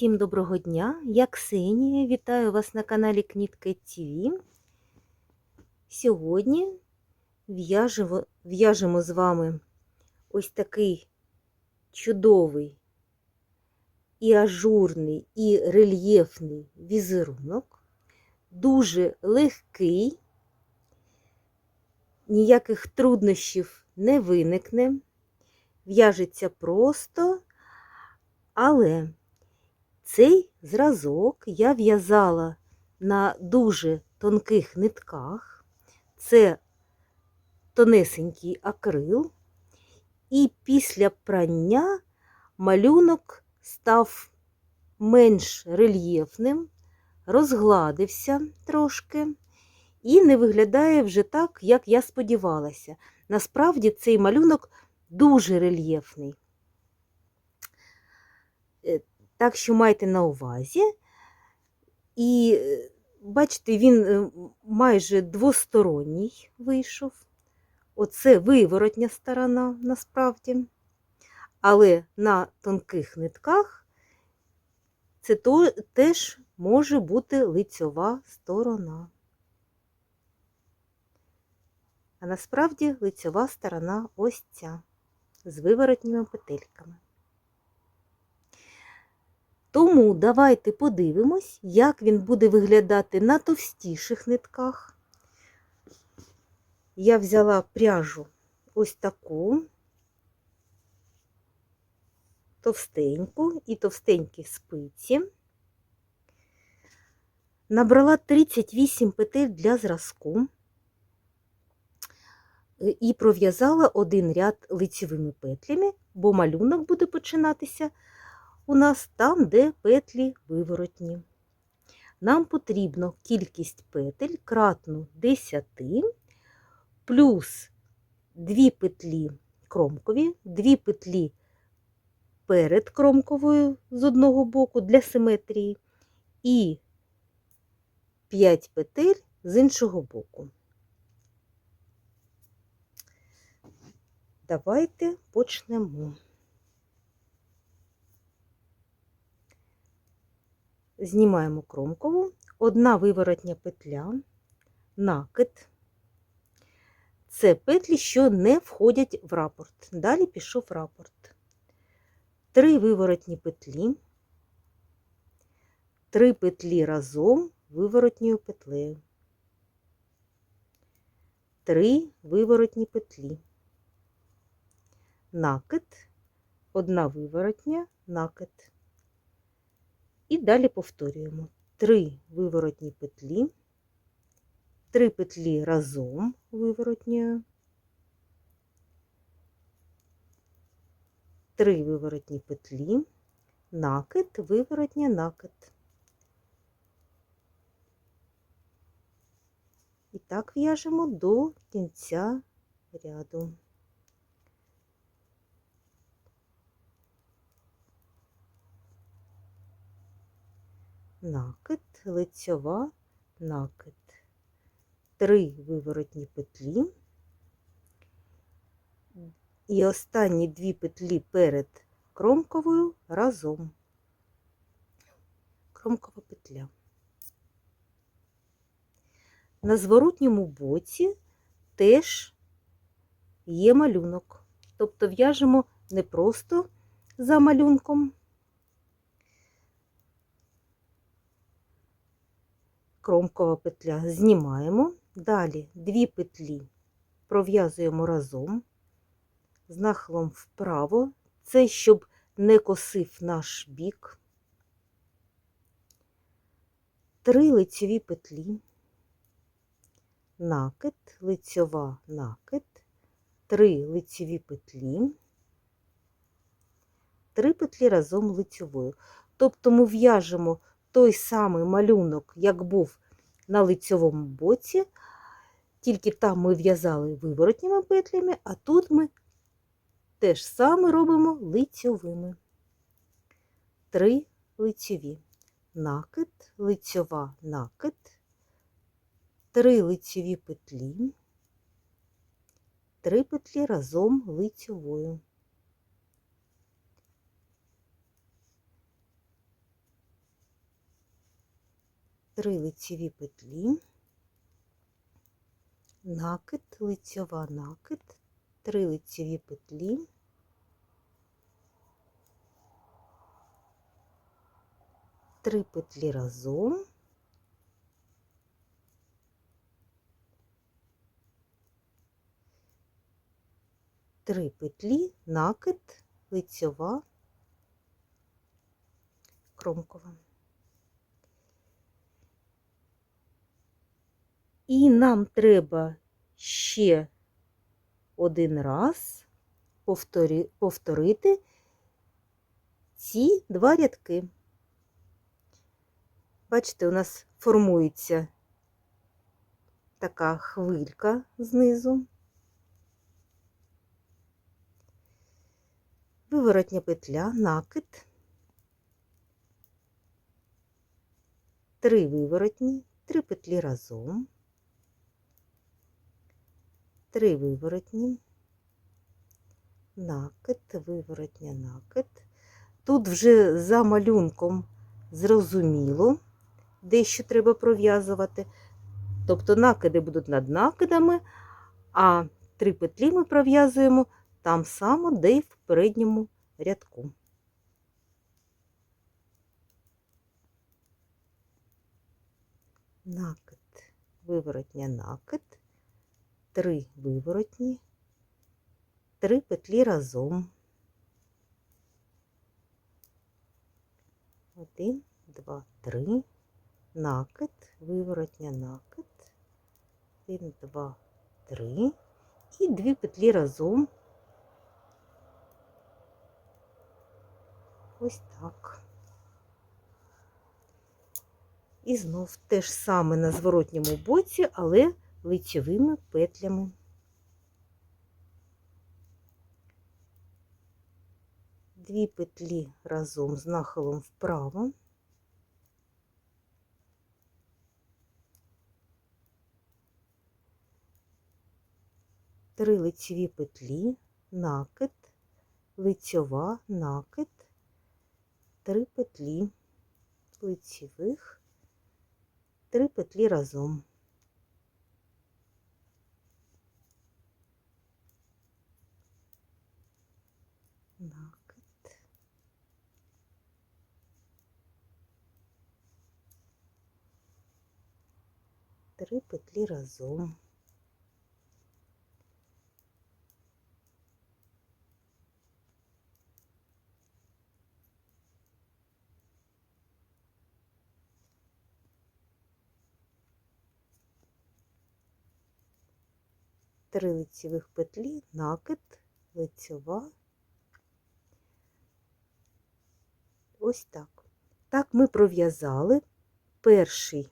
Всім доброго дня! Я Ксенія. Вітаю вас на каналі Кнітка ТВ. Сьогодні в'яжемо, в'яжемо з вами ось такий чудовий і ажурний, і рельєфний візерунок. Дуже легкий, ніяких труднощів не виникне. В'яжеться просто, але цей зразок я в'язала на дуже тонких нитках. Це тонесенький акрил, і після прання малюнок став менш рельєфним, розгладився трошки і не виглядає вже так, як я сподівалася. Насправді цей малюнок дуже рельєфний. Так що майте на увазі. І е, бачите, він е, майже двосторонній вийшов. Оце виворотня сторона насправді. Але на тонких нитках це теж може бути лицьова сторона. А насправді лицьова сторона ось ця з виворотніми петельками. Тому давайте подивимось, як він буде виглядати на товстіших нитках. Я взяла пряжу ось таку, товстеньку і товстенькі спиці. Набрала 38 петель для зразку і пров'язала один ряд лицевими петлями, бо малюнок буде починатися у нас там, де петлі виворотні. Нам потрібно кількість петель кратну 10, плюс 2 петлі кромкові, 2 петлі перед кромковою з одного боку для симетрії, і 5 петель з іншого боку. Давайте почнемо. Знімаємо кромкову, одна виворотня петля, накид. Це петлі, що не входять в рапорт. Далі пішов рапорт. Три виворотні петлі, три петлі разом виворотньою петлею, три виворотні петлі, накид, одна виворотня, накид. І далі повторюємо три виворотні петлі, три петлі разом виворотньою, три виворотні петлі, накид, виворотня, накид. І так в'яжемо до кінця ряду. Накид, лицьова, накид, три виворотні петлі. І останні дві петлі перед кромковою разом. Кромкова петля. На зворотньому боці теж є малюнок. Тобто в'яжемо не просто за малюнком, кромкова петля. Знімаємо, далі дві петлі пров'язуємо разом. З нахилом вправо, це щоб не косив наш бік, три лицеві петлі, накид, лицьова накид, три лицеві петлі, три петлі разом лицьовою. Тобто ми в'яжемо той самий малюнок, як був на лицьовому боці, тільки там ми в'язали виворотніми петлями, а тут ми те ж саме робимо лицьовими. Три лицьові. Накид, лицьова накид, три лицьові петлі, три петлі разом лицьовою. Три лицеві петлі, накид, лицьова накид, три лицеві петлі, три петлі разом, три петлі, накид, лицьова, кромкова. І нам треба ще один раз повторити ці два рядки. Бачите, у нас формується така хвилька знизу. Виворотня петля, накид, три виворотні, три петлі разом, три виворотні, накид, виворотня, накид. Тут вже за малюнком зрозуміло, де що треба пров'язувати. Тобто накиди будуть над накидами, а три петлі ми пров'язуємо там само, де й в передньому рядку. Накид, виворотня накид, три виворотні, три петлі разом. Один, два, три, накид, виворотня накид, один, два, три і дві петлі разом. Ось так. І знов те ж саме на зворотньому боці, але лицевими петлями. Дві петлі разом з нахилом вправо. Три лицеві петлі, накид, лицьова, накид, три петлі лицевих, три петлі разом. Накид. Три петлі разом. Три лицевих петлі, накид, лицьова. Ось так. Так ми пров'язали перший,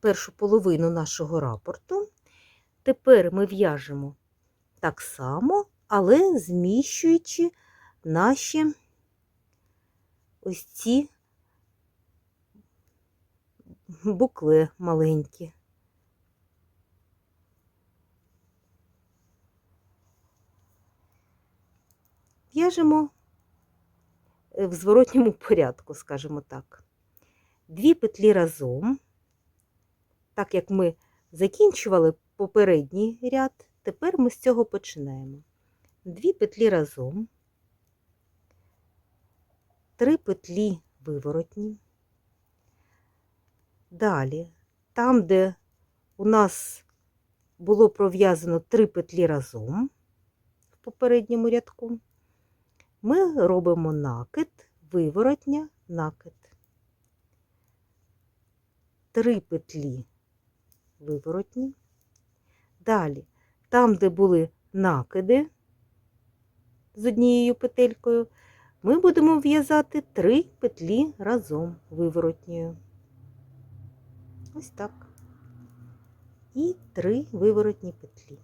першу половину нашого рапорту. Тепер ми в'яжемо так само, але зміщуючи наші ось ці букли маленькі. В'яжемо е, в зворотньому порядку, скажімо так. Дві петлі разом, так як ми закінчували попередній ряд, тепер ми з цього починаємо. Дві петлі разом, три петлі виворотні. Далі, там, де у нас було пров'язано три петлі разом в попередньому рядку, ми робимо накид, виворотня, накид. Три петлі виворотні. Далі, там, де були накиди з однією петелькою, ми будемо в'язати три петлі разом виворотньою. Ось так. І три виворотні петлі.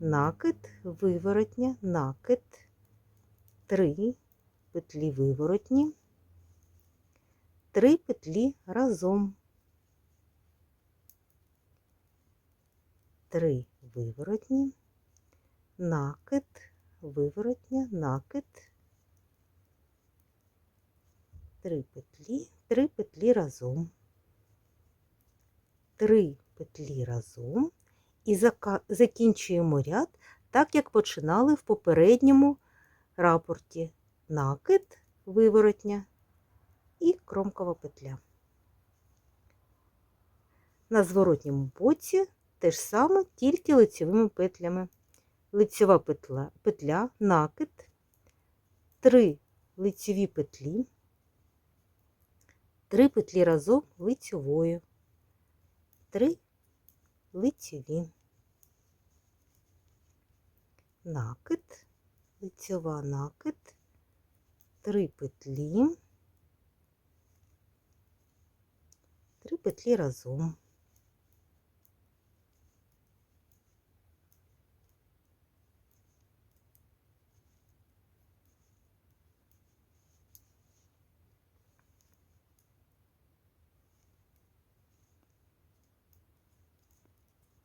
Накид, виворотня, накид, три петлі виворотні, три петлі разом. Три виворотні, накид, виворотня, накид, три петлі, три петлі разом, три петлі разом і закінчуємо ряд так, як починали в попередньому рапорті. Накид, виворотня і кромкова петля. На зворотньому боці те ж саме, тільки лицевими петлями. Лицева петля, петля накид, три лицеві петлі, три петлі разом лицевою, три лицеві, накид, лицева накид, три петлі, три петлі разом.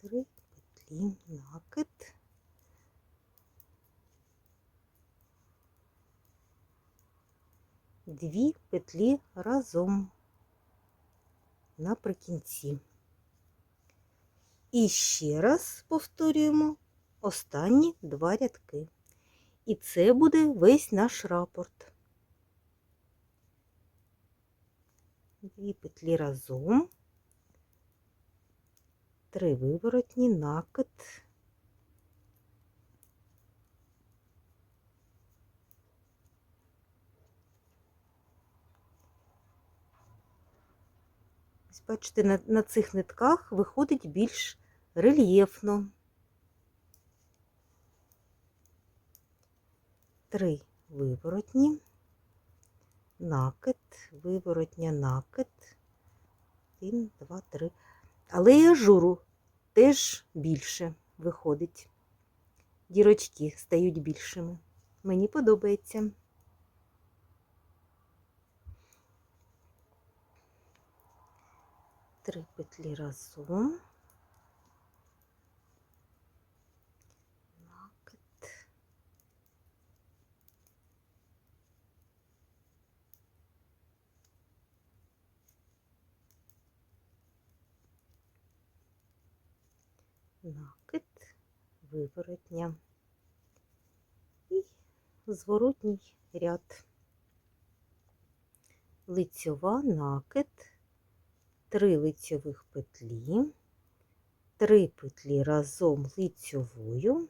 три петлі накид. Дві петлі разом наприкінці. І ще раз повторюємо останні два рядки. І це буде весь наш рапорт. Дві петлі разом три виворотні, накид. Ось бачите, на, на цих нитках виходить більш рельєфно. Три виворотні, накид, виворотня, накид. Один, два, три. Але і ажуру теж більше виходить. Дірочки стають більшими. Мені подобається. Три петлі разом. Накид. накид, виворотня. І зворотній ряд. Лицьова накид, три лицьових петлі, три петлі разом лицьовою.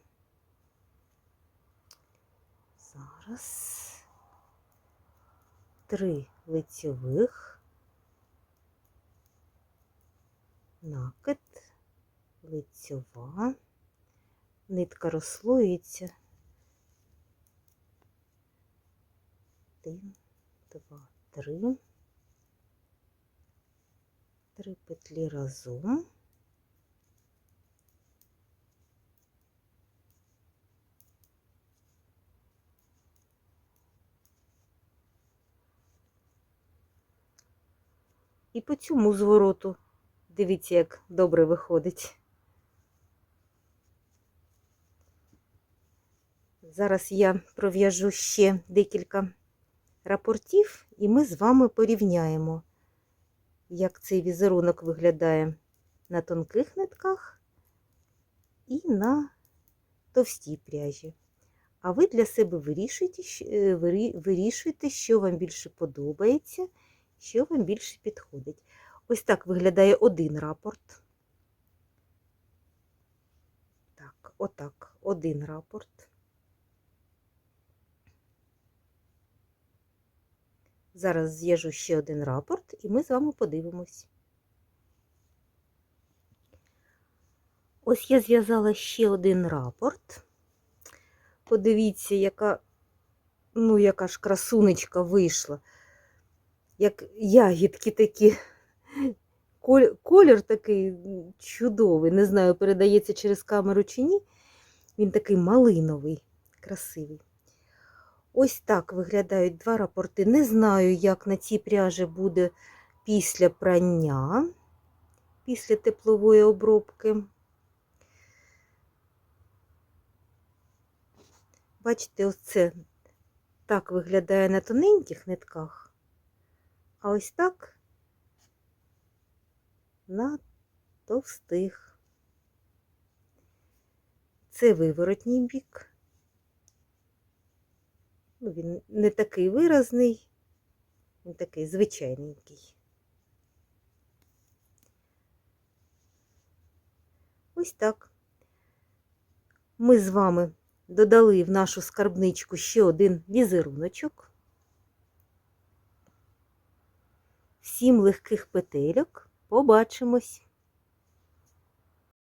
Зараз. Три лицьових, накид, лицьова, нитка розслоюється. Один, два, три. Три петлі разом. І по цьому звороту, дивіться, як добре виходить. Зараз я пров'яжу ще декілька рапортів, і ми з вами порівняємо, як цей візерунок виглядає на тонких нитках і на товстій пряжі. А ви для себе вирішуйте, е, вирішуйте, що вам більше подобається, що вам більше підходить. Ось так виглядає один рапорт. Так, отак, один рапорт. Зараз з'їжу ще один рапорт, і ми з вами подивимось. Ось я зв'язала ще один рапорт. Подивіться, яка, ну, яка ж красунечка вийшла. Як ягідки такі. Колір такий чудовий. Не знаю, передається через камеру чи ні. Він такий малиновий, красивий. Ось так виглядають два рапорти. Не знаю, як на цій пряжі буде після прання, після теплової обробки. Бачите, ось це так виглядає на тоненьких нитках, А ось так на товстих. Це виворотній бік. Ну, він не такий виразний, він такий звичайненький. Ось так. Ми з вами додали в нашу скарбничку ще один візеруночок. Всім легких петельок. Побачимось!